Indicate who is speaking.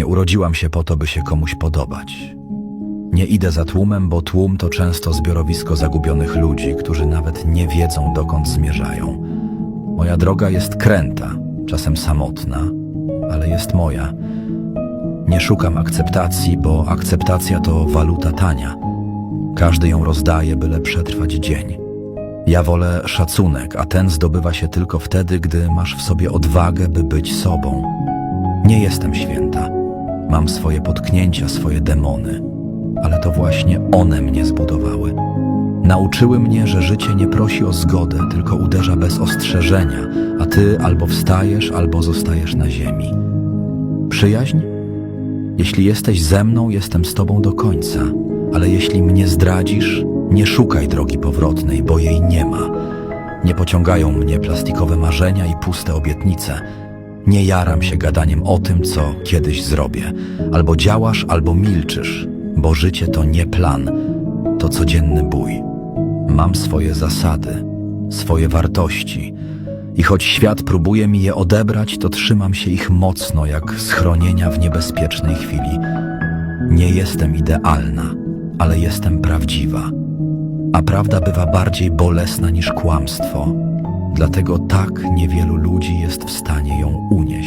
Speaker 1: Nie urodziłam się po to, by się komuś podobać. Nie idę za tłumem, bo tłum to często zbiorowisko zagubionych ludzi, którzy nawet nie wiedzą, dokąd zmierzają. Moja droga jest kręta, czasem samotna, ale jest moja. Nie szukam akceptacji, bo akceptacja to waluta tania. Każdy ją rozdaje, byle przetrwać dzień. Ja wolę szacunek, a ten zdobywa się tylko wtedy, gdy masz w sobie odwagę, by być sobą. Nie jestem święta. Mam swoje potknięcia, swoje demony, ale to właśnie one mnie zbudowały. Nauczyły mnie, że życie nie prosi o zgodę, tylko uderza bez ostrzeżenia, a ty albo wstajesz, albo zostajesz na ziemi. Przyjaźń? Jeśli jesteś ze mną, jestem z tobą do końca, ale jeśli mnie zdradzisz, nie szukaj drogi powrotnej, bo jej nie ma. Nie pociągają mnie plastikowe marzenia i puste obietnice. Nie jaram się gadaniem o tym, co kiedyś zrobię. Albo działasz, albo milczysz, bo życie to nie plan, to codzienny bój. Mam swoje zasady, swoje wartości. I choć świat próbuje mi je odebrać, to trzymam się ich mocno, jak schronienia w niebezpiecznej chwili. Nie jestem idealna, ale jestem prawdziwa. A prawda bywa bardziej bolesna niż kłamstwo. Dlatego tak niewielu ludzi jest w stanie unieść.